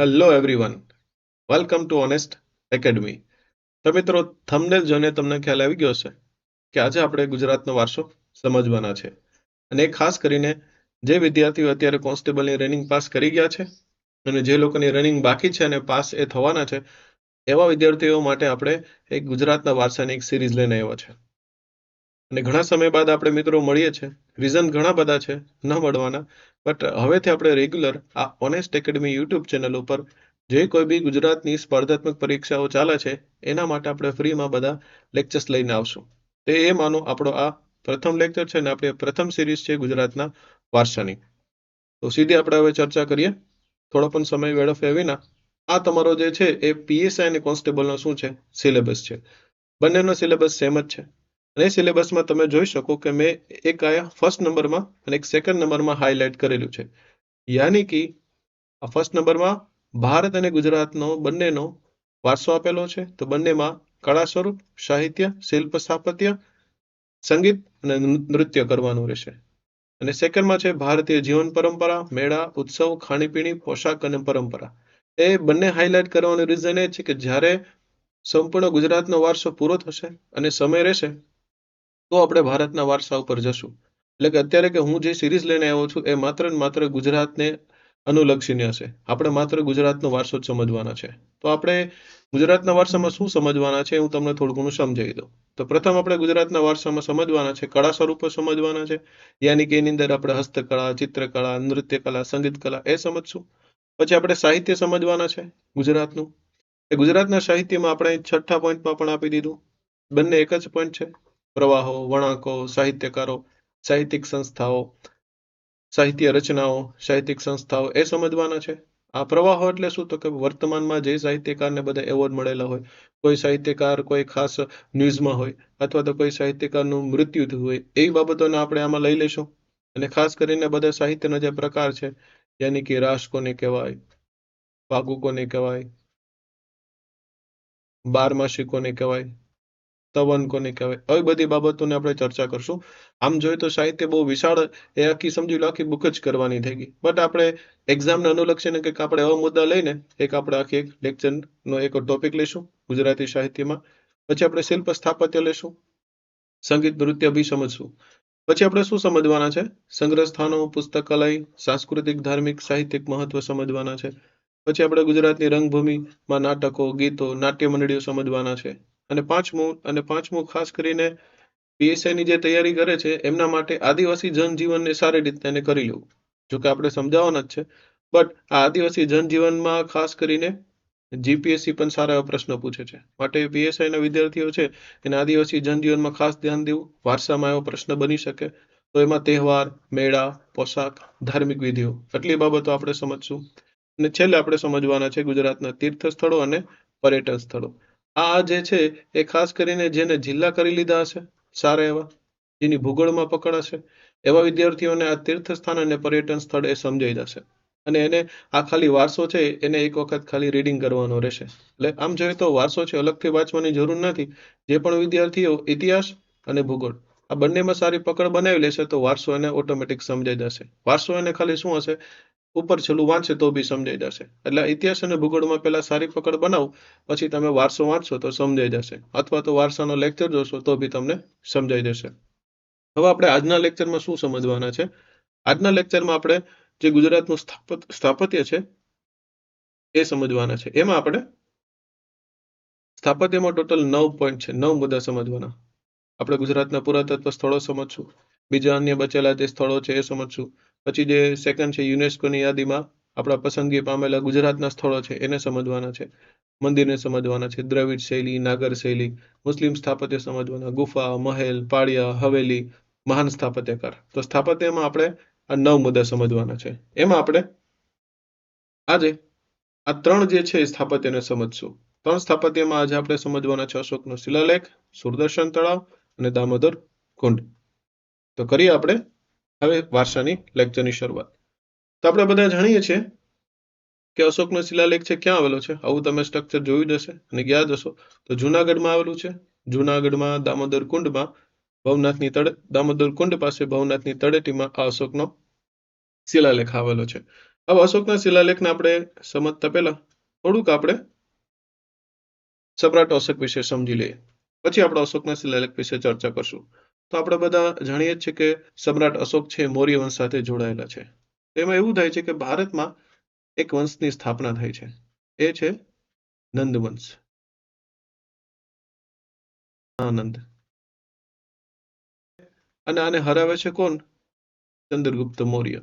Hello everyone welcome to Honest Academy તો મિત્રો thumbnail જોઈને તમને ખ્યાલ આવી ગયો હશે કે આજે આપણે ગુજરાતનો વારસો સમજવાના છે. અને ખાસ કરીને જે વિદ્યાર્થીઓ અત્યારે કોન્સ્ટેબલની રનિંગ પાસ કરી ગયા છે અને જે લોકોની રનિંગ બાકી છે અને પાસ એ થવાના છે, એવા વિદ્યાર્થીઓ માટે આપણે એક ગુજરાતના વારસાની એક સિરીઝ લઈને આવ્યા છે. અને ઘણા સમય બાદ આપણે મિત્રો મળીએ છીએ. રીઝન ઘણા બધા છે, ન મળવાના. બટ હવેથી આપણે રેગ્યુલર આ ઓનેસ્ટ એકેડમી યુટ્યુબ ચેનલ ઉપર જે કોઈ બી ગુજરાતની સ્પર્ધાત્મક પરીક્ષાઓ ચાલે છે, એના માટે આપણે ફ્રીમાં બધા લેક્ચર્સ લઈને આવશું. તે એ માનો આપણો આ પ્રથમ લેક્ચર છે ને આપણી પ્રથમ સિરીઝ છે ગુજરાતના વારસાની. તો સીધી આપણે હવે ચર્ચા કરીએ. થોડો પણ સમય વેડફ્યા વિના આ તમારો જે છે એ પીએસઆઈ અને કોન્સ્ટેબલનો શું છે? સિલેબસ છે. બંનેનો સિલેબસ સેમ જ છે. અને સિલેબસમાં તમે જોઈ શકો કે મેં એક આયા ફર્સ્ટ નંબરમાં અને એક સેકન્ડ નંબરમાં હાઇલાઇટ કરેલું છે. યાની કે આ ફર્સ્ટ નંબરમાં ભારત અને ગુજરાતનો બંનેનો વારસો આપેલો છે. તો બંનેમાં કળા સ્વરૂપ, સાહિત્ય, શિલ્પ સ્થાપત્ય, સંગીત અને નૃત્ય કરવાનું રહેશે. અને સેકન્ડમાં છે ભારતીય જીવન પરંપરા, મેળા, ઉત્સવ, ખાણીપીણી, પોશાક અને પરંપરા. એ બંને હાઇલાઇટ કરવાનું રીઝન એ છે કે જ્યારે સંપૂર્ણ ગુજરાતનો વારસો પૂરો થશે અને સમય રહેશે તો આપણે ભારતના વારસા ઉપર જશું. એટલે કે અત્યારે કે હું જે સિરીઝ લઈને આવ્યો છું, એ માત્ર ને માત્ર ગુજરાતને અનુલક્ષીને હશે. આપણે માત્ર ગુજરાતનો વારસો જ સમજવાના છે. તો આપણે ગુજરાતના વારસામાં શું સમજવાના છે હું તમને થોડું ઘણું સમજાવી દઉં. તો પ્રથમ આપણે ગુજરાતના વારસામાં સમજવાના છે, કળા સ્વરૂપો સમજવાના છે. યાની કે એની અંદર આપણે હસ્તકળા, ચિત્રકળા નૃત્ય કલા સંગીત કલા એ સમજશું. પછી આપણે સાહિત્ય સમજવાના છે ગુજરાતનું. એ ગુજરાતના સાહિત્યમાં આપણે છઠ્ઠા પોઈન્ટમાં પણ આપી દીધું. બંને એક જ પોઈન્ટ છે. પ્રવાહો વણાકો સાહિત્યકારો, સાહિત્યિક સંસ્થાઓ, સાહિત્ય રચનાઓ, સાહિત્યિક સંસ્થાઓ એ સમજવાના છે. આ પ્રવાહો એટલે શું? તો કે વર્તમાનમાં જે સાહિત્યકારને બધા એવોર્ડ મળેલા હોય, કોઈ સાહિત્યકાર કોઈ ખાસ ન્યૂઝમાં હોય અથવા તો કોઈ સાહિત્યકારનું મૃત્યુ થયું હોય, એ બાબતોને આપણે આમાં લઈ લઈશું. અને ખાસ કરીને બધા સાહિત્યના જે પ્રકાર છે, યાની કે રાસ કોને કહેવાય ફાગુ કોને કહેવાય બારમાસી કોને કહેવાય તવન કોને કહેવાય? આવી બધી બાબતોને આપણે ચર્ચા કરશું. આમ જોઈએ તો સાહિત્ય બહુ વિશાળ એ આખી સમજી લો, આખી બુક જ કરવાની થઈ ગઈ. બટ આપણે એક્ઝામને અનુલક્ષીને કંઈક આપણે એવા મુદ્દા લઈને એક આપણે આખી એક લેક્ચરનો એક ટોપિક લઈશું ગુજરાતી સાહિત્યમાં. પછી આપણે શિલ્પ સ્થાપત્ય લઈશું, સંગીત નૃત્ય બી સમજશું. પછી આપણે શું સમજવાના છે? સંગ્રહ સ્થાનો પુસ્તકાલય, સાંસ્કૃતિક, ધાર્મિક, સાહિત્યિક મહત્વ સમજવાના છે. પછી આપણે ગુજરાતની રંગભૂમિમાં નાટકો, ગીતો નાટ્ય મંડળીઓ સમજવાના છે. અને પાંચમું અને પાંચમું ખાસ કરીને પીએસઆઈની જે તૈયારી કરે છે, એમના માટે આદિવાસી જનજીવનને સારી રીતે એને કરી લેવું. જોકે આપણે સમજાવવાના જ છે. બટ આ આદિવાસી જનજીવનમાં ખાસ કરીને જીપીએસસી પણ સારા એવા પ્રશ્નો પૂછે છે. માટે પીએસઆઈના વિદ્યાર્થીઓ છે, એને આદિવાસી જનજીવનમાં ખાસ ધ્યાન દેવું વારસામાં એવો પ્રશ્ન બની શકે. તો એમાં તહેવાર, મેળા, પોશાક, ધાર્મિક વિધિઓ, આટલી બાબતો આપણે સમજશું. અને છેલ્લે આપણે સમજવાના છે ગુજરાતના તીર્થ સ્થળો અને પર્યટન સ્થળો. આ જે છે, એ ખાસ કરીને જેને જિલ્લા કરી લીધા હશે, સારા એવા, જેની ભૂગોળમાં પકડ હશે, એવા વિદ્યાર્થીઓને આ તીર્થ અને પર્યટન સ્થળ એ સમજાઈ જશે. અને એને આ ખાલી વારસો છે, એને એક વખત ખાલી રીડિંગ કરવાનો રહેશે. એટલે આમ જોઈએ તો વારસો છે, અલગથી વાંચવાની જરૂર નથી. જે પણ વિદ્યાર્થીઓ ઇતિહાસ અને ભૂગોળ, આ બંનેમાં સારી પકડ બનાવી લેશે તો વારસો એને ઓટોમેટિક સમજાઈ જશે. વારસો એને ખાલી શું હશે? ઉપર છેલ્લું વાંચે તો બી સમજાઈ જશે. એટલે ઇતિહાસ અને ભૂગોળમાં પહેલા સારી પકડ બનાવો, પછી તમે વારસો વાંચશો તો સમજાઈ જશે. અથવા તો વારસાનો લેક્ચર જોશો તો બી તમને સમજાઈ જશે. હવે આપણે આજના લેક્ચરમાં શું સમજવાના છે? આજના લેક્ચરમાં આપણે જે ગુજરાતનું સ્થાપત્ય છે, એ સમજવાના છે. એમાં આપણે સ્થાપત્યમાં ટોટલ નવ પોઈન્ટ છે. નવ મુદ્દા સમજવાના. આપણે ગુજરાતના પુરાતત્વ સ્થળો સમજશું. બીજા અન્ય બચેલા જે સ્થળો છે એ સમજશું. પછી જે સેકન્ડ છે યુનેસ્કોની યાદીમાં આપણા પસંદગી પામેલા ગુજરાતના સ્થળો છે, એને સમજવાના છે. મંદિરને સમજવાના છે, દ્રવિડ શૈલી, નાગર શૈલી, મુસ્લિમ સ્થાપત્ય સમજવાના, ગુફા, મહેલ, પાળિયા, હવેલી, મહાન સ્થાપત્યકાર. તો સ્થાપત્યમાં આપણે આ નવ મુદ્દા સમજવાના છે. એમાં આપણે આજે આ ત્રણ જે છે સ્થાપત્યને સમજશું. ત્રણ સ્થાપત્યમાં આજે આપણે સમજવાના છે અશોકનો શિલાલેખ, સુરદર્શન તળાવ અને દામોદર કુંડ. તો કરીએ આપણે હવે વારસાની લેક્ચરની શરૂઆત. તો આપણે બધા જાણીએ છીએ કે અશોકનો શિલાલેખ છે, ક્યાં આવેલો છે? આવું તમે સ્ટ્રક્ચર જોયું જશે અને ગયા જ હશો. તો જુનાગઢમાં આવેલું છે. જુનાગઢમાં દામોદર કુંડમાં, ભવનાથની તળે, દામોદર કુંડ પાસે ભવનાથની તળેટીમાં આ અશોકનો શિલાલેખ આવેલો છે. હવે અશોકના શિલાલેખને આપણે સમજતા પહેલા થોડુંક આપણે સમ્રાટ અશોક વિશે સમજી લઈએ. પછી આપણે અશોકના શિલાલેખ વિશે ચર્ચા કરશું. તો આપણે બધા જાણીએ છીએ કે સમ્રાટ અશોક છે મૌર્ય વંશ સાથે જોડાયેલા છે. તેમાં એવું થાય છે કે ભારતમાં એક વંશની સ્થાપના થાય છે. એ છે નંદ આનંદ અને આને હરાવે છે કોણ? ચંદ્રગુપ્ત મૌર્ય.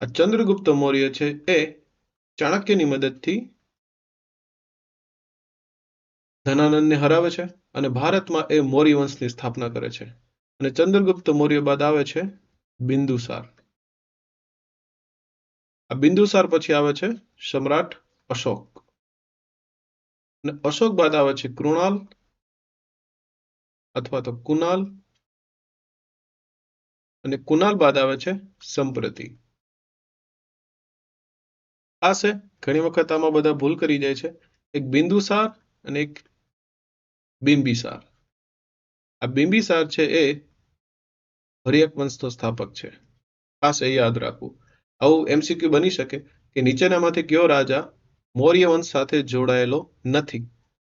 આ ચંદ્રગુપ્ત મૌર્ય છે એ ચાણક્યની મદદથી ધનાનંદને હરાવે છે અને ભારતમાં એ મૌર્ય વંશની સ્થાપના કરે છે. અને ચંદ્રગુપ્ત મૌર્ય બાદ આવે છે બિંદુસાર. આ બિંદુસાર પછી આવે છે સમ્રાટ અશોક. અને અશોક બાદ આવે છે કૃણાલ અથવા તો કુનાલ. અને કુનાલ બાદ આવે છે સંપ્રતિ. આ છે ઘણી વખત આમાં બધા ભૂલ કરી જાય છે. એક બિંદુસાર અને એક બિંબિસાર આ બિંબિસાર છે એ હરિયક વંશનો સ્થાપક છે. ખાસ એ યાદ રાખવું. આવું એમસીક્યુ બની શકે કે નીચેનામાંથી કયો રાજા મૌર્ય વંશ સાથે જોડાયેલો નથી.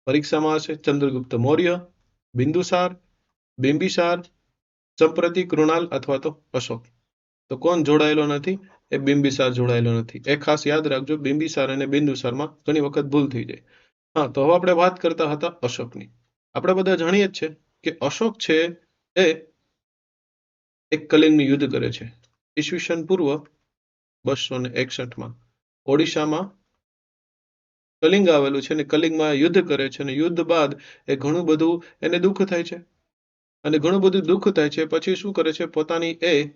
પરીક્ષામાં હશે ચંદ્રગુપ્ત મૌર્ય બિંદુસાર બિંબિસાર સંપ્રતિ કૃણાલ અથવા તો અશોક. તો કોણ જોડાયેલો નથી? એ બિંબિસાર જોડાયેલો નથી. એ ખાસ યાદ રાખજો બિંબિસાર અને બિંદુસારમાં ઘણી વખત ભૂલ થઈ જાય. હા, તો હવે આપણે વાત કરતા હતા અશોકની. આપણે બધા જાણીએ જ છે કે અશોક છે એ એક કલિંગનું યુદ્ધ કરે છે. ઈસવીસન પૂર્વ બસો ને એકસઠમાં ઓડિશામાં કલિંગ આવેલું છે અને કલિંગમાં યુદ્ધ કરે છે અને યુદ્ધ બાદ એ ઘણું બધું એને દુઃખ થાય છે. અને ઘણું બધું દુઃખ થાય છે. પછી શું કરે છે? પોતાની એ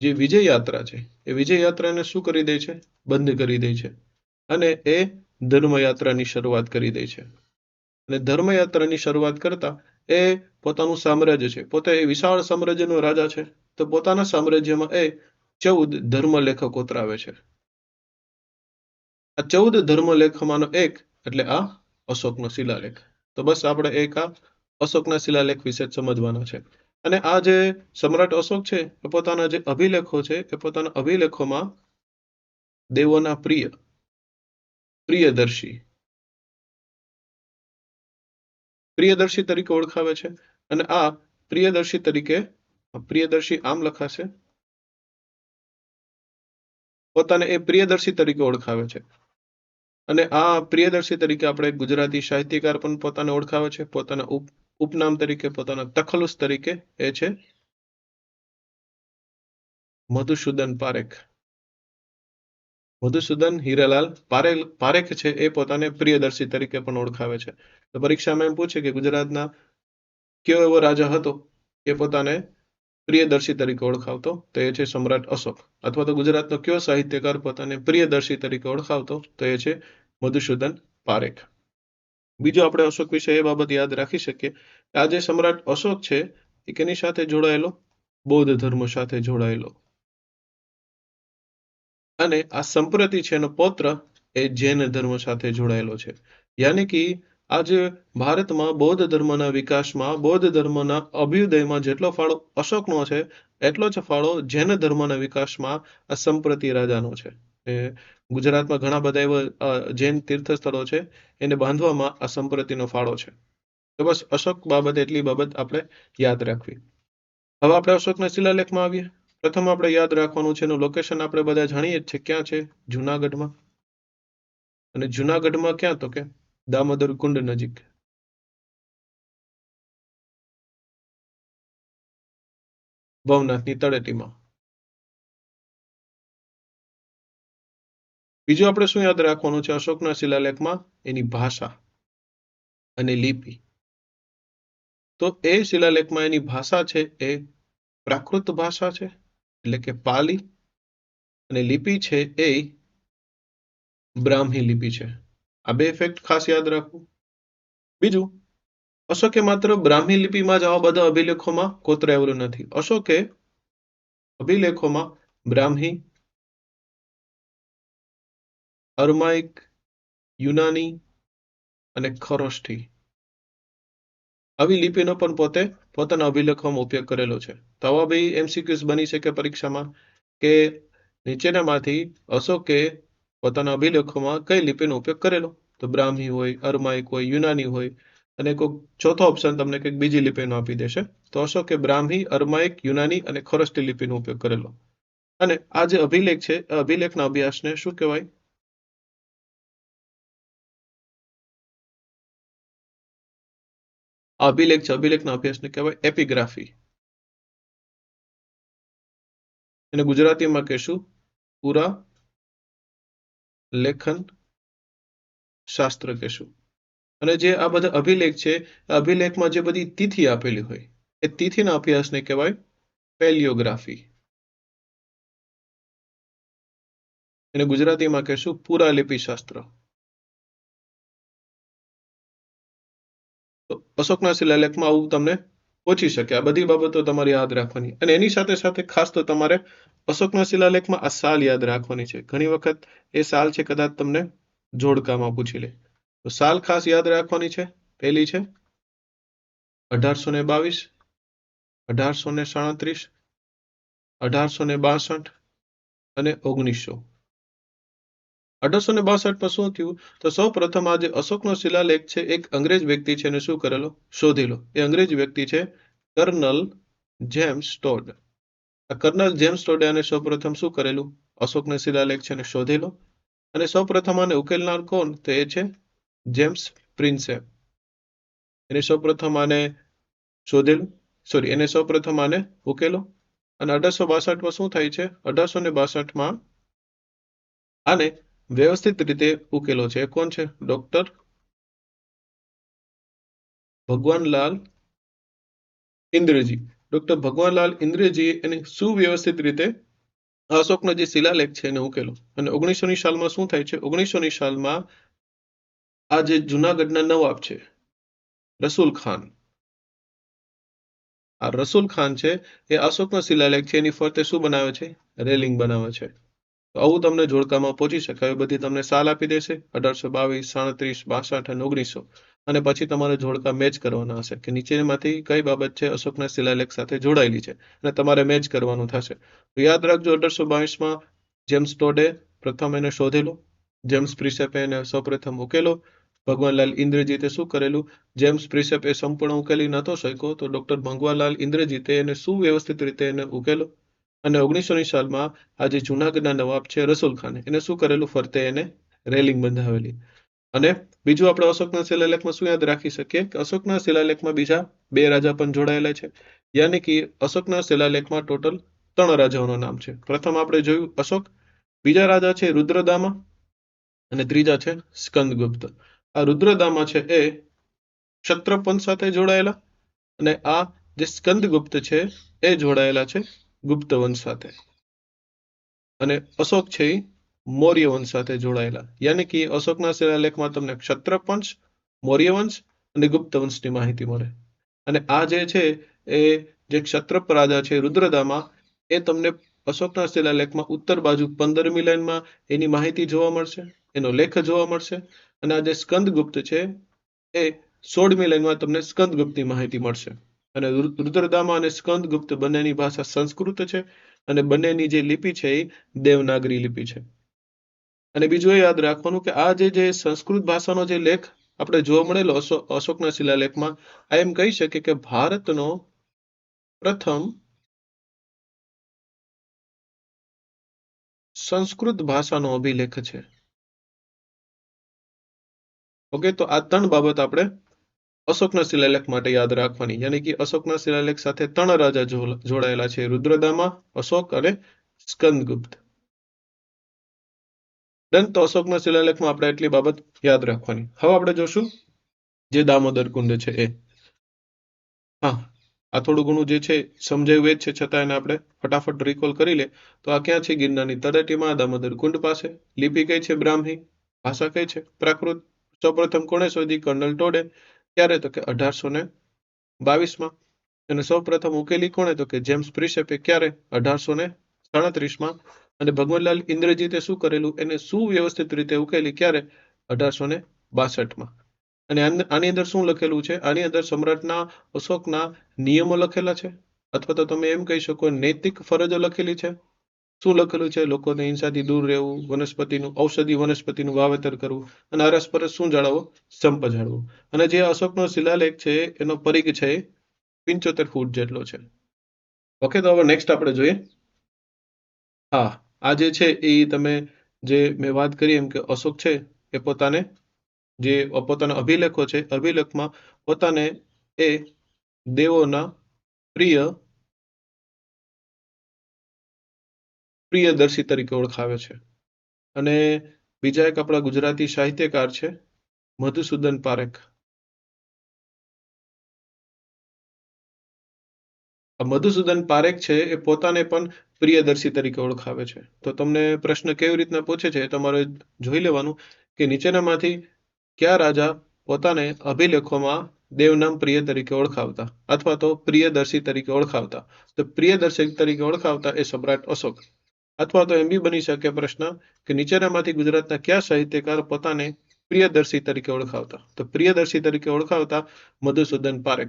જે વિજય યાત્રા છે, એ વિજય યાત્રાને શું કરી દે છે? બંધ કરી દે છે. અને એ ધર્મયાત્રાની શરૂઆત કરી દે છે. અને ધર્મયાત્રાની શરૂઆત કરતા એ પોતાનું સામ્રાજ્ય છે. પોતે એ વિશાળ સામ્રાજ્યનો રાજા છે. તો પોતાના સામ્રાજ્યમાં એ ચૌદ ધર્મલેખ કોતરાવે છે. આ ચૌદ ધર્મલેખમાંનો એક એટલે આ અશોકનો શિલાલેખ. તો બસ આપણે એક આ અશોકના શિલાલેખ વિશે સમજવાના છે. અને આ જે સમ્રાટ અશોક છે, એ પોતાના જે અભિલેખો છે, એ પોતાના અભિલેખોમાં દેવોના પ્રિય, પ્રિયદર્શી પ્રિયદર્શી તરીકે ઓળખાવે છે. અને આ પ્રિયદર્શી તરીકે પ્રિયદર્શી આમ લખાશે. પોતાને એ પ્રિયદર્શી તરીકે ઓળખાવે છે. અને આ પ્રિયદર્શી તરીકે આપણે ગુજરાતી સાહિત્યકાર પણ પોતાને ઓળખાવે છે. પોતાના ઉપનામ તરીકે, પોતાના તખલુસ તરીકે એ છે. મધુસૂદન પારેખ. મધુસૂદન હીરાલાલ પારેખ છે એ પોતાને પ્રિયદર્શી તરીકે પણ ઓળખાવે છે. તો પરીક્ષામાં એમ પૂછે કે ગુજરાતના કયો એવો રાજા હતો એ પોતાને પ્રિયદર્શી તરીકે ઓળખાવતો? તો એ છે સમ્રાટ અશોક. અથવા તો ગુજરાતનો કયો સાહિત્યકાર પોતાને પ્રિયદર્શી તરીકે ઓળખાવતો? તો એ છે મધુસૂદન પારેખ. બીજો આપણે અશોક વિશે એ બાબત યાદ રાખી શકીએ કે આ જે સમ્રાટ અશોક છે એ કેની સાથે જોડાયેલો, બૌદ્ધ ધર્મ સાથે જોડાયેલો. અને આ સંપ્રતિ છે એનો પૌત્ર એ જૈન ધર્મ સાથે જોડાયેલો છે. યાની કે આજે ભારતમાં બૌદ્ધ ધર્મના વિકાસમાં બૌદ્ધ ધર્મના અભ્યુદયમાં જેટલો ફાળો અશોકનો છે, એટલો જ ફાળો જૈન ધર્મના વિકાસમાં આ સંપ્રતિ રાજાનો છે. એ ગુજરાતમાં ઘણા બધા એવા જૈન તીર્થ સ્થળો છે, એને બાંધવામાં આ સંપ્રતિનો ફાળો છે. તો બસ અશોક બાબત એટલી બાબત આપણે યાદ રાખવી. હવે આપણે અશોકના શિલાલેખમાં આવીએ. પ્રથમ આપણે યાદ રાખવાનું છે, એનું લોકેશન આપણે બધા જાણીએ જ છે, ક્યાં છે? જુનાગઢમાં. અને જુનાગઢમાં ક્યાં તો કે? દામોદર કુંડ નજીક. ભવનાથની તળેટીમાં. બીજું આપણે શું યાદ રાખવાનું છે? અશોકના શિલાલેખમાં એની ભાષા અને લિપિ. તો એ શિલાલેખમાં એની ભાષા છે, એ પ્રાકૃત ભાષા છે? એટલે કે પાલી અને લિપિ છે એ બ્રાહ્મી લિપિ છે. આ બે ફેક્ટ ખાસ યાદ રાખવું બીજું, અશોકે માત્ર બ્રાહ્મી લિપિમાં જ આવા બધા અભિલેખોમાં કોતરાયેલું નથી. અશોકે અભિલેખોમાં બ્રાહ્મી, અરમાઇક, યુનાની અને ખરોષ્ઠી આવી લિપિનો પણ પોતે પોતાના અભિલેખોમાં ઉપયોગ કરેલો છે. તો આવા બી એમસીક્યુઝ બની શકે પરીક્ષામાં? કે નીચેનામાંથી અશોકે પોતાના અભિલેખોમાં કઈ લિપિનો ઉપયોગ કરેલો? તો બ્રાહ્મી હોય, અરમાઇક હોય, યુનાની હોય, અને કોઈક ચોથો ઓપ્શન તમને કંઈક બીજી લિપિનો આપી દેશે. તો અશોકે બ્રાહ્મી, અરમાઇક, યુનાની અને ખોરસ્ટી લિપિનો ઉપયોગ કરેલો. અને આ જે અભિલેખ છે, અભિલેખના અભ્યાસને શું કહેવાય? અભિલેખ છે. અભિલેખના અભ્યાસને કહેવાય એપિગ્રાફી. એને ગુજરાતીમાં કહેશું પૂરા લેખન શાસ્ત્ર કહેશું. અને જે આ બધા અભિલેખ છે અભિલેખમાં જે બધી તિથિ આપેલી હોય, એ તિથિના અભ્યાસને કહેવાય પેલિયોગ્રાફી. એને ગુજરાતીમાં કહેશું પુરાલિપિ શાસ્ત્ર અશોકના શિલાલેખમાં આવું તમને પહોંચી શકે. આ બધી બાબતો તમારે યાદ રાખવાની. અને એની સાથે સાથે ખાસ તો તમારે અશોકના શિલાલેખમાં આ સાલ યાદ રાખવાની છે. ઘણી વખત એ સાલ છે કદાચ તમને જોડકામાં પૂછી લે. તો સાલ ખાસ યાદ રાખવાની છે. પહેલી છે અઢારસો ને બાવીસ, અઢારસો ને સાડત્રીસ, અઢારસો ને બાસઠ અને ઓગણીસો. અઢારસો ને બાસઠમાં શું થયું? તો સૌ પ્રથમ આ અશોકનો શિલાલેખ છે. એક અંગ્રેજ વ્યક્તિ છે એને શું કરેલો? શોધેલો એ અંગ્રેજ વ્યક્તિ છે કર્નલ જેમ્સ ટોડ. આ કર્નલ જેમ્સ ટોડે આને સૌપ્રથમ શું કરેલું? અશોકનો શિલાલેખ છે એને શોધેલો અને સૌપ્રથમ આને ઉકેલનાર કોણ? તો એ છે જેમ્સ પ્રિન્સે. એને સૌપ્રથમ આને શોધેલું. સોરી એને સૌપ્રથમ આને ઉકેલો. અને અઢારસો બાસઠમાં શું થાય છે? અઢારસો ને બાસઠમાં આને વ્યવસ્થિત રીતે ઉકેલો છે. કોણ છે? ડોક્ટર? ભગવાનલાલ ઇન્દ્રજી. ડોક્ટર ભગવાનલાલ ઇન્દ્રજીએ એને સુવ્યવસ્થિત રીતે અશોકનો જે શિલાલેખ છે એને ઉકેલો. અને ઓગણીસોની સાલમાં શું થાય છે? ઓગણીસો ની સાલમાં આ જે જુનાગઢના નવાબ છે, રસુલ ખાન. આ રસુલ ખાન છે, એ અશોકનો શિલાલેખ છે. એની ફરતે શું બનાવે છે? રેલિંગ બનાવે છે. આવું તમને જોડકામાં પહોંચી શકાય. બધી તમને સાલ આપી દેશે. અઢારસો બાવીસ, સાડત્રીસ, બાસઠ અને ઓગણીસો. અને પછી તમારે જોડકા મેચ કરવાના હશે કે નીચેમાંથી કઈ બાબત છે અશોકના શિલાલેખ સાથે જોડાયેલી છે અને તમારે મેચ કરવાનું થશે. તો યાદ રાખજો અઢારસો બાવીસમાં જેમ્સ ટોડે પ્રથમ એને શોધેલો. જેમ્સ પ્રિસેપે એને સૌપ્રથમ ઉકેલો. ભગવાનલાલ ઇન્દ્રજીતે શું કરેલું? જેમ્સ પ્રિસેપ એ સંપૂર્ણ ઉકેલી નહોતો શક્યો તો ડોક્ટર ભગવાનલાલ ઇન્દ્રજીતે એને સુવ્યવસ્થિત રીતે એને ઉકેલો. અને ઓગણીસોની સાલમાં આ જે જુનાગઢના નવાબ છે રસુલ ખાને. એને શું કરેલું? ફરતે એને રેલિંગ બંધાવેલી. અને બીજું આપણે અશોકના શિલાલેખમાં શું યાદ રાખી શકીએ? કે અશોકના શિલાલેખમાં બીજા બે રાજા પણ જોડાયેલા છે. યાની કે અશોકના શિલાલેખમાં ટોટલ ત્રણ રાજાઓનું નામ છે. પ્રથમ આપણે જોયું અશોક, બીજા રાજા છે રુદ્રદામા અને ત્રીજા છે સ્કંદગુપ્ત. આ રુદ્રદામા છે એ ક્ષત્રપંથ સાથે જોડાયેલા અને આ જે સ્કંદગુપ્ત છે એ જોડાયેલા છે ગુપ્ત વંશ સાથે. અને અશોક છે મૌર્ય વંશ સાથે જોડાયેલા. યાની કે અશોકના શિલાલેખમાં તમને ક્ષત્રપંચ મૌર્ય વંશ અને ગુપ્ત વંશની માહિતી મળે. અને આ જે છે એ જે ક્ષત્રપ રાજા છે રુદ્રદામાં, એ તમને અશોકના શિલાલેખમાં ઉત્તર બાજુ પંદરમી લાઈનમાં એની માહિતી જોવા મળશે, એનો લેખ જોવા મળશે. અને આ જે સ્કંદગુપ્ત છે એ સોળમી લાઈનમાં તમને સ્કંદગુપ્તની માહિતી મળશે. અને રુદ્રદામા અને સ્કંદગુપ્ત બંનેની ભાષા સંસ્કૃત છે અને બંનેની જે લિપિ છે એ દેવનાગરી લિપિ છે. અને બીજું એ યાદ રાખવાનું કે આ જે જે સંસ્કૃત ભાષાનો જે લેખ આપણે જોવા મળેલો અશોકના શિલાલેખમાં, આ એમ કહી શકે કે ભારતનો પ્રથમ સંસ્કૃત ભાષાનો અભિલેખ છે. ઓકે, તો આ ત્રણ બાબત આપણે અશોકના શિલાલેખ માટે યાદ રાખવાની, યાની કે અશોકના શિલાલેખ સાથે ત્રણ રાજા જોડાયેલા છે, રુદ્રદામા અશોક અને સ્કંદગુપ્ત. ડન, તો અશોકના શિલાલેખમાં આપણે એટલી બાબત યાદ રાખવાની. હવે આપણે જોશું જે દામોદર કુંડ છે એ. હા, આ થોડું ઘણું જે છે સમજાયું એ જ છે, છતાં એને આપણે ફટાફટ રિકોલ કરી લે. તો આ ક્યાં છે? ગિરનારની તળેટીમાં, દામોદર કુંડ પાસે. લિપિ કઈ છે? બ્રાહ્મી. ભાષા કઈ છે? પ્રાકૃત. સૌપ્રથમ કોણે શોધી? કર્નલ ટોડે. ક્યારે તો કે અઢારસો ને બાવીસમાં. અને સૌ પ્રથમ ઉકેલી કોણે? તો કે જેમ્સ પ્રિશેપે ક્યારે? અઢારસો ને સાડત્રીસમાં. અને ભગવાનલાલ ઇન્દ્રજીતે શું કરેલું? એને સુવ્યવસ્થિત રીતે ઉકેલી ક્યારે? અઢારસો ને બાસઠમાં. અને આની અંદર શું લખેલું છે? આની અંદર સમ્રાટના, અશોકના નિયમો લખેલા છે? અથવા તો તમે એમ કહી શકો, નૈતિક ફરજો લખેલી છે? શું લખેલું છે? લોકોને હિંસાથી દૂર રહેવું, વનસ્પતિનું, ઔષધિ વનસ્પતિનું વાવેતર કરવું અને અરસપરસ શું જાળવવો સંપ જાળવો. અને જે અશોકનો શિલાલેખ છે, એનો પરિઘ છે પિંચોતેર ફૂટ જેટલો છે. ઓકે તો હવે નેક્સ્ટ આપણે જોઈએ. હા, આ જે છે એ તમે જે મેં વાત કરી એમ કે અશોક છે, એ પોતાને જે પોતાના અભિલેખો છે, અભિલેખમાં પોતાને એ દેવોના પ્રિય પ્રિયદર્શી તરીકે ઓળખાવે છે. અને બીજા એક આપણા ગુજરાતી સાહિત્યકાર છે, મધુસૂદન પારેખ. મધુસૂદન પારેખ છે, એ પોતાને પણ પ્રિયદર્શી તરીકે ઓળખાવે છે. તો તમને પ્રશ્ન કેવી રીતના પૂછે છે તમારે જોઈ લેવાનું કે નીચેનામાંથી કયા રાજા પોતાને અભિલેખોમાં દેવનામ પ્રિય તરીકે ઓળખાવતા અથવા તો પ્રિયદર્શી તરીકે ઓળખાવતા? તો પ્રિયદર્શી તરીકે ઓળખાવતા એ સમ્રાટ અશોક. અથવા તો એમ બી બની શકે પ્રશ્ન કે નીચેનામાંથી ગુજરાતના કયા સાહિત્યકાર પોતાને પ્રિયદર્શી તરીકે ઓળખાવતા? તો પ્રિયદર્શી તરીકે ઓળખાવતા મધુસૂદન પારેખ.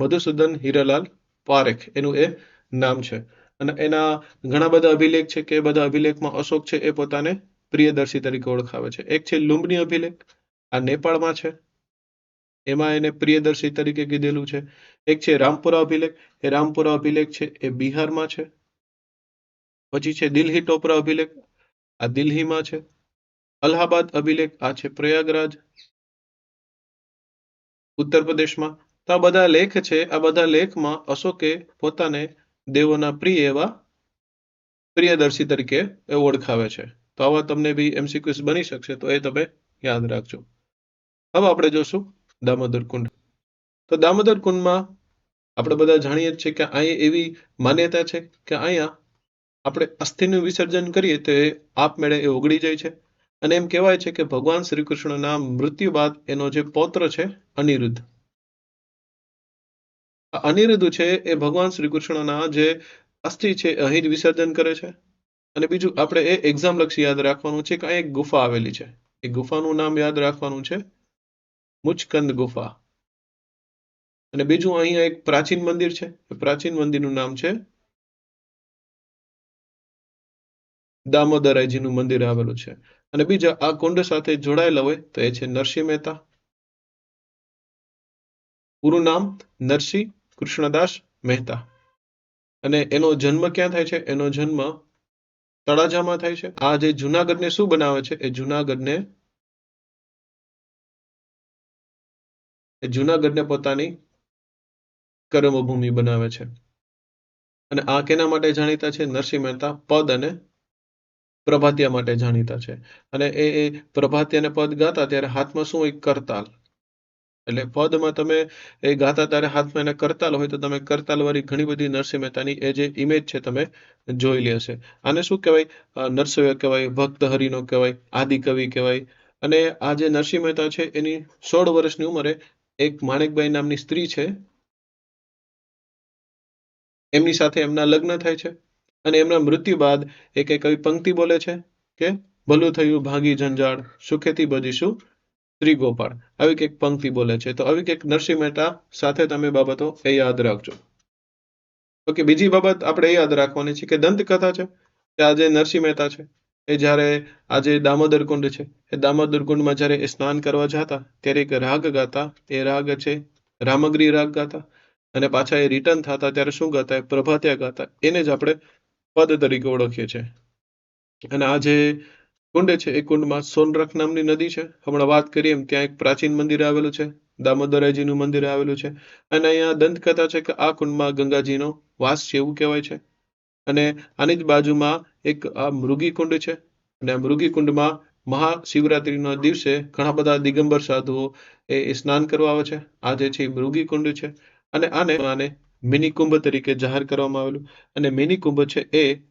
મધુસૂદન હીરાલાલ પારેખ. એનું એ નામ છે. અને એના ઘણા બધા અભિલેખ છે કે બધા અભિલેખમાં અશોક છે એ પોતાને પ્રિયદર્શી તરીકે ઓળખાવે છે. એક છે લુંબની અભિલેખ. આ નેપાળમાં છે. એમાં એને પ્રિયદર્શી તરીકે કીધેલું છે. એક છે રામપુરા અભિલેખ. એ રામપુરા અભિલેખ છે એ બિહારમાં છે. પછી છે દિલ્હી ટોપરા અભિલેખ. આ દિલ્હીમાં છે. અલ્હાબાદ અભિલેખ, આ છે પ્રયાગરાજ. ઉત્તર પ્રદેશમાં. તો આ બધા લેખ છે, આ બધા લેખમાં અશોકે પોતાને દેવોના પ્રિય એવા પ્રિયદર્શી તરીકે એ ઓળખાવે છે. તો આવા તમને બી એમસીક્યુઝ બની શકશે, તો એ તમે યાદ રાખજો. હવે આપણે જોશું દામોદર કુંડ. તો દામોદર કુંડમાં આપણે બધા જાણીએ જ છીએ કે અહીં એવી માન્યતા છે કે અહીંયા આપણે અસ્થિનું વિસર્જન કરીએ તો એ આપમેળે એ ઓગળી જાય છે. અને એમ કહેવાય છે કે ભગવાન શ્રી કૃષ્ણના મૃત્યુ બાદ એનો જે પૌત્ર છે, અનિરુદ્ધ. અનિરુદ્ધ છે એ ભગવાન શ્રી કૃષ્ણના જે અસ્થિ છે, અહીં જ વિસર્જન કરે છે. અને બીજું આપણે એ એક્ઝામ લક્ષી યાદ રાખવાનું છે કે અહીં એક ગુફા આવેલી છે. એ ગુફાનું નામ યાદ રાખવાનું છે, મુચકંદ ગુફા. અને બીજું અહીંયા એક પ્રાચીન મંદિર છે. પ્રાચીન મંદિરનું નામ છે દામોદરાયજીનું મંદિર આવેલું છે. અને બીજા આ કુંડ સાથે જોડાયેલા હોય તો એ છે નરસિંહ મહેતા. પૂરું નામ નરસિંહ કૃષ્ણદાસ મહેતા. અને એનો જન્મ ક્યાં થાય છે? એનો જન્મ તળાજામાં થાય છે. આ જે જુનાગઢને શું બનાવે છે? એ જુનાગઢને જુનાગઢને પોતાની કર્મભૂમિ બનાવે છે. અને આ કેના માટે જાણીતા છે? નરસિંહ મહેતા પદ અને પ્રભાતિયા માટે જાણીતા છે. અને એ એ પ્રભાતિયા અને પદ ગાતા ત્યારે હાથમાં શું હોય કરતાલ? એટલે પદમાં તમે એ ગાતા ત્યારે હાથમાં એને કરતાલ હોય તો તમે કરતાલ વાળી ઘણી બધી નરસિંહ મહેતાની એ જે ઇમેજ છે તમે જોઈ લેશે આને શું કહેવાય? નરસિંહ કહેવાય, ભક્ત હરિનો કહેવાય આદિકવિ કહેવાય. અને આ જે નરસિંહ મહેતા છે એની સોળ વર્ષની ઉંમરે એક માણેકબાઈ નામની સ્ત્રી છે. એમની સાથે એમના લગ્ન થાય છે. અને એમના મૃત્યુ બાદ એક એક કવિ પંક્તિ બોલે છે? કે ભલું થયું ભાગી જંજાળ, સુખેથી બજીશું શ્રી ગોપાળ આવી કંઈક પંક્તિ બોલે છે. તો આવી કંઈક નરસિંહ મહેતા સાથે તમે બાબતો એ યાદ રાખજો. ઓકે, બીજી બાબત આપણે એ યાદ રાખવાની છે કે દંતકથા છે કે આજે નરસિંહ મહેતા છે, એ જ્યારે આજે દામોદર કુંડ છે, એ દામોદર કુંડમાં જ્યારે એ સ્નાન કરવા જતા, ત્યારે એક રાગ ગાતા. એ રાગ છે રામગ્રી રાગ ગાતા. અને પાછા એ રિટર્ન થતા, ત્યારે શું ગાતા? પ્રભાત્યા ગાતા. એને જ આપણે પદ તરીકે ઓળખીએ છીએ. અને આ કુંડ છે, એ કુંડમાં સોનરખ નામની નદી છે. હમણાં વાત કરીએ ત્યાં એક પ્રાચીન મંદિર આવેલું છે. દામોદરાયજીનું મંદિર આવેલું છે. અને અહીંયા દંતકથા છે કે આ કુંડમાં ગંગાજીનો વાસ છે એવું કહેવાય છે. અને આની જ બાજુમાં એક આ મૃગી કુંડ છે. અને આ મૃગી કુંડમાં મહાશિવરાત્રીના દિવસે ઘણા બધા દિગંબર સાધુઓ એ સ્નાન કરવા આવે છે. આ જે છે મૃગી કુંડ છે. અને આને આને મિની કુંભ તરીકે જાહેર કરવામાં આવેલું. અને મિની કુંભ છે એ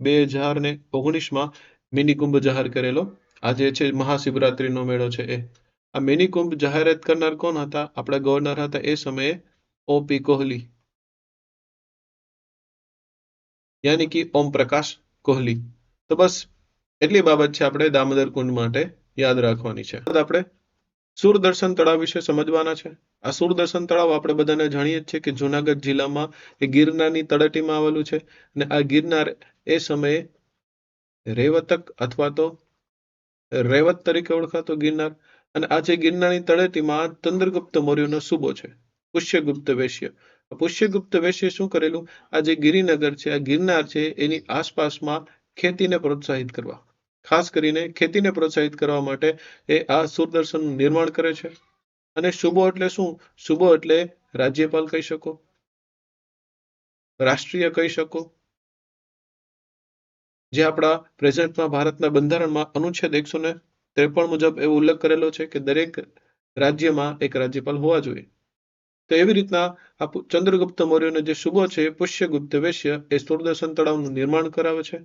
બે હજાર ને ઓગણીસમાં મિની કુંભ જાહેર કરેલો. આજે છે મહાશિવરાત્રિનો મેળો છે એ. આ મિની કુંભ જાહેરાત કરનાર કોણ હતા? આપણા ગવર્નર હતા એ સમયે ઓપી કોહલી. યાની કે ઓમ પ્રકાશ કોહલી. તો બસ એટલી બાબત છે આપણે દામોદર કુંડ માટે યાદ રાખવાની છે. આપણે સુરદર્શન તળાવ વિશે સમજવાના છે. આ સુરદર્શન તળાવ આપણે બધાને જાણીએ છીએ કે જુનાગઢ જિલ્લામાં એ ગિરનારની તળેટીમાં આવેલું છે અને આ ગિરનાર એ સમયે રેવતક અથવા તો રેવત તરીકે ઓળખાતો ગિરનાર અને આ જે ગિરનારની તળેટીમાં ચંદ્રગુપ્ત મૌર્યનો સુબો છે, પુષ્યગુપ્ત વૈશ્ય. પુષ્યગુપ્ત વૈશ્ય શું કરેલું? આ જે ગિરિનગર છે, આ ગિરનાર છે, એની આસપાસમાં ખેતીને પ્રોત્સાહિત કરવા. ખાસ કરીને ખેતીને પ્રોત્સાહિત કરવા માટે એ આ સુરદર્શનનું નિર્માણ કરે છે. અને શુભો એટલે શું? શુભો એટલે રાજ્યપાલ કહી શકો, રાષ્ટ્રીય કહી શકો. જે આપણા પ્રેઝન્ટમાં ભારતના બંધારણમાં અનુચ્છેદ એકસો ને ત્રેપન મુજબ એવો ઉલ્લેખ કરેલો છે કે દરેક રાજ્યમાં એક રાજ્યપાલ હોવા જોઈએ. તો એવી રીતના આ ચંદ્રગુપ્ત મૌર્યનો જે શુભો છે પુષ્યગુપ્ત વૈશ્ય એ સુરદર્શન તળાવનું નિર્માણ કરાવે છે.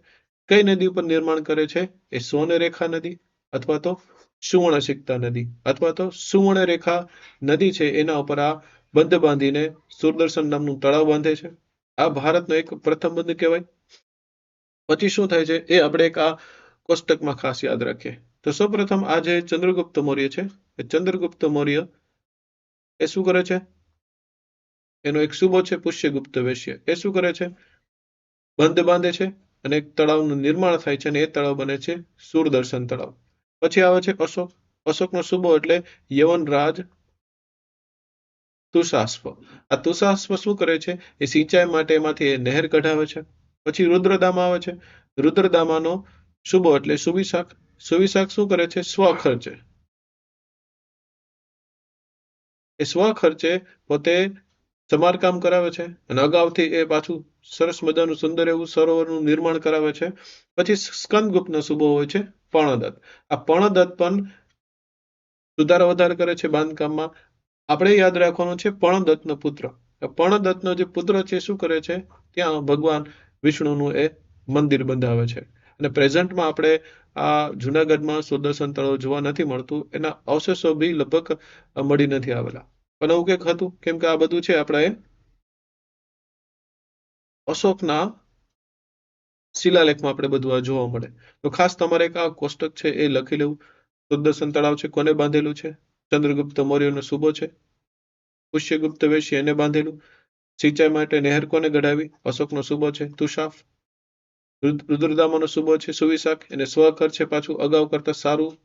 કઈ નદી ઉપર નિર્માણ કરે છે? એ સોનરેખા નદી અથવા તો સુવર્ણસિક્તા નદી અથવા તો સુવર્ણરેખા નદી છે, એના ઉપર આ બંધ બાંધીને સુરદર્શન નામનું તળાવ બાંધે છે. આ ભારતનો એક પ્રથમ બંધ કહેવાય. પછી શું થાય છે, એ આપણે એક આ કોષ્ટકમાં ખાસ યાદ રાખીએ. તો સૌપ્રથમ આ જે ચંદ્રગુપ્ત મૌર્ય છે, એ ચંદ્રગુપ્ત મૌર્ય એ શું કરે છે? એનો એક સુબો છે, પુષ્યગુપ્ત વૈશ્ય. એ શું કરે છે? બંધ બાંધે છે અને એક તળાવનું નિર્માણ થાય છે અને એ તળાવ બને છે સુરદર્શન તળાવ. પછી આવે છે અશોક. અશોકનો સુબો એટલે યવન રાજ તુષાશ્વ આ તુષાશ્વ શું કરે છે? એ સિંચાઈ માટે એમાંથી નહેર કઢાવે છે. પછી રુદ્રદામા આવે છે. રુદ્રદામાનો શુભો એટલે સુવિશાખ. સુવિશાખ શું કરે છે? સ્વખર્ચે. એ સ્વખર્ચે પોતે સમારકામ કરાવે છે અને અગાઉથી એ પાછું સરસ મજાનું સુંદર એવું સરોવરનું નિર્માણ કરાવે છે. પછી સ્કંદગુપ્તનો સુબો હોય છે પર્ણદત્ત. આ પર્ણદત્ત પણ સુધારો વધારો કરે છે બાંધકામમાં. આપણે યાદ રાખવાનું છે પર્ણદત્તનો પુત્ર. પર્ણદત્તનો જે પુત્ર છે, શું કરે છે? ત્યાં ભગવાન વિષ્ણુનું એ મંદિર બંધાવે છે. અને પ્રેઝન્ટમાં આપણે આ જુનાગઢમાં સુદર્શન તળાવ જોવા નથી મળતું. એના અવશેષો બી લગભગ મળી નથી આવેલા. પણ હતું? કેમ કે આ બધું છે આપણે અશોકના શિલાલેખમાં આપણે બધું આ જોવા મળે. તો ખાસ તમારે એક આ કોષ્ટક છે એ લખી લેવું. સુદર્શન તળાવ છે, કોને બાંધેલું છે? ચંદ્રગુપ્ત મૌર્યનો શુભો છે. પુષ્યગુપ્ત વેશી એને બાંધેલું. સિંચાઈ માટે નહેર કોને ગઢાવી? અશોકનો શુભો છે તુષાફ રુદ્ર- રુદ્રદામાનો સુબો છે, સુવિશાખ. એને સ્વકર છે પાછું અગાઉ કરતા સારું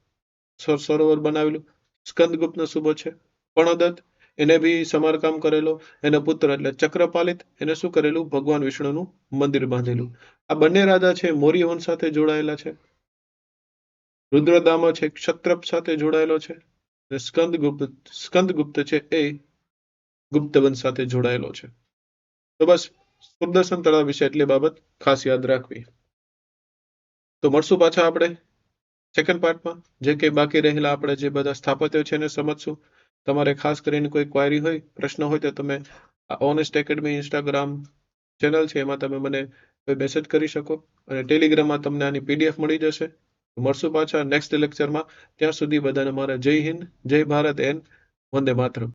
સરોવર બનાવેલું. સ્કંદગુપ્તનો શુભો છે, પર્ણદત્ત. એને બી સમારકામ કરેલો, એનો પુત્ર એટલે ચક્રપાલિત, એને શું કરેલું? ભગવાન વિષ્ણુનું મંદિર બાંધેલું. આ બંને રાજા છે મૌર્ય વંશ સાથે જોડાયેલા છે. રુદ્રદામા છે, ક્ષત્રપ સાથે જોડાયેલો છે. સ્કંદગુપ્ત સ્કંદગુપ્ત છે એ ગુપ્ત વંશ સાથે જોડાયેલો છે. તો બસ સુદર્શન તળાવ વિશે એટલી બાબત ખાસ યાદ રાખવી. તો મળશું પાછા આપણે સેકન્ડ પાર્ટમાં જે કંઈ બાકી રહેલા આપણે જે બધા સ્થાપત્યો છે એને સમજશું. તમારે ખાસ કરીને કોઈ ક્વાયરી હોય, પ્રશ્ન હોય તો તમે ઓનેસ્ટ એકેડમી ઇન્સ્ટાગ્રામ ચેનલ છે, એમાં તમે મને મેસેજ કરી શકો અને ટેલિગ્રામમાં તમને આની પીડીએફ મળી જશે. મળશું પાછા નેક્સ્ટ લેક્ચરમાં ત્યાં સુધી બધાને મારા જય હિન્દ, જય ભારત, એન્ડ વંદે માતરમ.